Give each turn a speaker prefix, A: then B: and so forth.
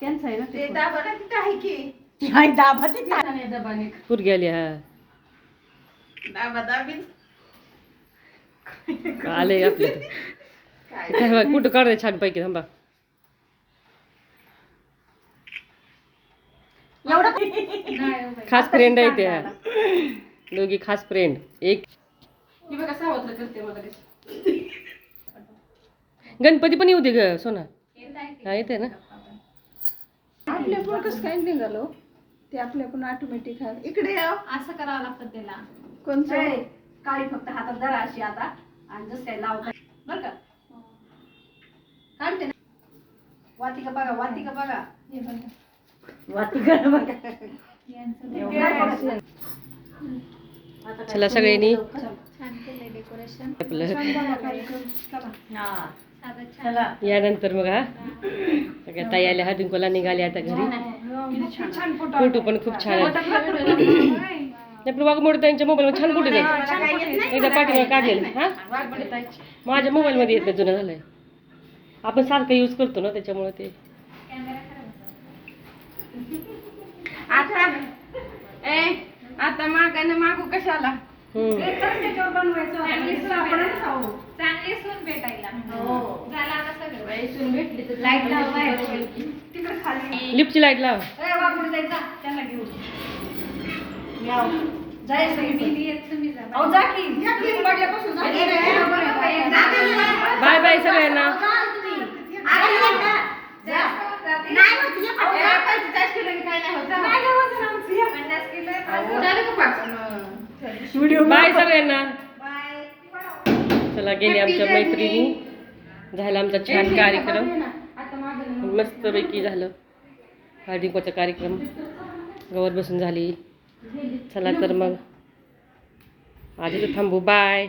A: त्यांचं आहे ना
B: ते दाबा ना तिथं आहे की.
A: हाय दाबा ते
C: पुरगी आली हा?
B: दाबा दाबीच
C: आले आपले?
B: काय?
C: काय कुठं काढायचं छान पैकी थांबा.
A: एवढं
C: खास फ्रेंड आहे त्या दोघी खास फ्रेंड एक
A: बघा करते मला.
C: गणपती पण येऊ दे ग सोना. हा येते ना?
B: आपल्या पण कसं काय निघालो ते आपल्या पण ऑटोमॅटिक इकडे या.
D: असं करावं लागतं त्याला.
B: कोणचं
A: काळी फक्त हातात धरा अशी आता. आणि जसं काय लावता बरं का? काढते ना. वाती का बघा वाती का बघा.
D: हे बघा.
A: वाती का बघा.
D: यांचं
C: चला सगळ्यांनी.
D: छान केलंय डेकोरेशन
C: आपलं. यानंतर मग हा. सगळ्या ताई आल्या हळदी कुंकवाला निघाले आता घरी. फोटो पण खूप छान आहेत. आपलं वाघमोड त्यांच्या मोबाईल छान फोटो एकदा पाठीमागे काढलेलं. हा? माझ्या मोबाईल मध्ये येत नाही जुनं झालंय. आपण सारखं यूज करतो ना त्याच्यामुळे ते.
D: कॅमेरा खराब
B: आता ए आता मागाने मागू कशाला.
D: चांगली सून भेटायला. सगळं लाइट
B: तिकडे खाली.
C: लिपची लाइट लाव.
A: त्यांना घेऊन.
C: बाय बाय सगळ्यांना.
D: किलो
C: बाय सगळ्यांना. चला गेले आमच्या मैत्रिणी. झाला आमचा छान कार्यक्रम. मस्तपैकी झालं. हळदीकोचा कार्यक्रम. गवर बसून झाली. चला तर मग. आज इथं थांबू. बाय.